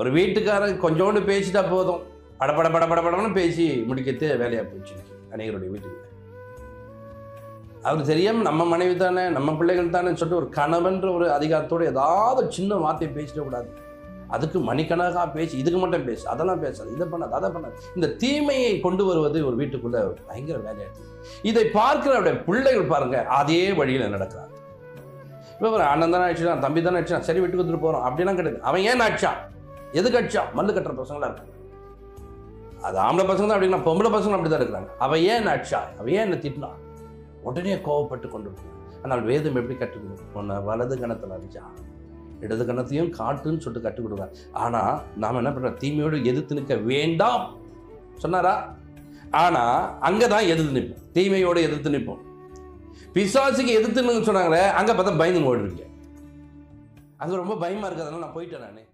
ஒரு வீட்டுக்காரன் கொஞ்சோண்டு பேசிட்டா போதும். படபட படபட பேசி முடிக்கத்தே வேலையாக போச்சு அநேகருடைய வீட்டுக்கு. அவர் தெரியாமல் நம்ம மனைவி தானே நம்ம பிள்ளைகள் தானே சொல்லிட்டு ஒரு கணவன்ற ஒரு அதிகாரத்தோட ஏதாவது சின்ன வார்த்தையை பேசிட கூடாது. அதுக்கு மணிக்கணக்காக பேசி இதுக்கு மட்டும் பேசு அதெல்லாம் பேசாது இதை பண்ணாது அதை பண்ணாது. இந்த தீமையை கொண்டு வருவது ஒரு வீட்டுக்குள்ள பயங்கர வேலையாயிடுது இதை பார்க்கிற அவருடைய பிள்ளைகள் பாருங்க அதே வழியில் நடக்கிறாங்க. இப்போ ஒரு அண்ணன் தானே அடிச்சான் தம்பி தானே அடிச்சான் சரி விட்டு வந்துட்டு போகிறோம் அப்படிலாம் கிடையாது. அவன் ஏன் ஆச்சான் எதுக்கு அடிச்சான் மல்லு கட்டுற பசங்களா இருக்காங்க. அது ஆம்பளை பசங்க தான் அப்படின்னா பொம்பளை பசங்க அப்படி தான் இருக்கிறாங்க. அவன் ஏன் என்ன அடிச்சா? அவன் ஏன் என்ன திட்டினான் உடனே கோவப்பட்டு கொண்டு ஆனால் வேதம் எப்படி கற்றுக் உன்னை வலது கணத்தில் அடிச்சா? இடது கணத்தையும் காட்டுன்னு சொல்லிட்டு கற்றுக் கொடுக்குறார் ஆனால் நாம் என்ன பண்ணுறோம் தீமையோடு எதிர்த்து நிற்க வேண்டாம். சொன்னாரா? ஆனால் அங்கே தான் எதிர்த்து நிற்போம். தீமையோடு எதிர்த்து நிற்போம். பிசாசுக்கு எதிர்த்துன்னு சொன்னாங்களே அங்கே பார்த்தா பயந்து ஓடுறீங்க. அங்கே ரொம்ப பயமாக இருக்கிறதுனால நான் போயிட்டேன் நான்.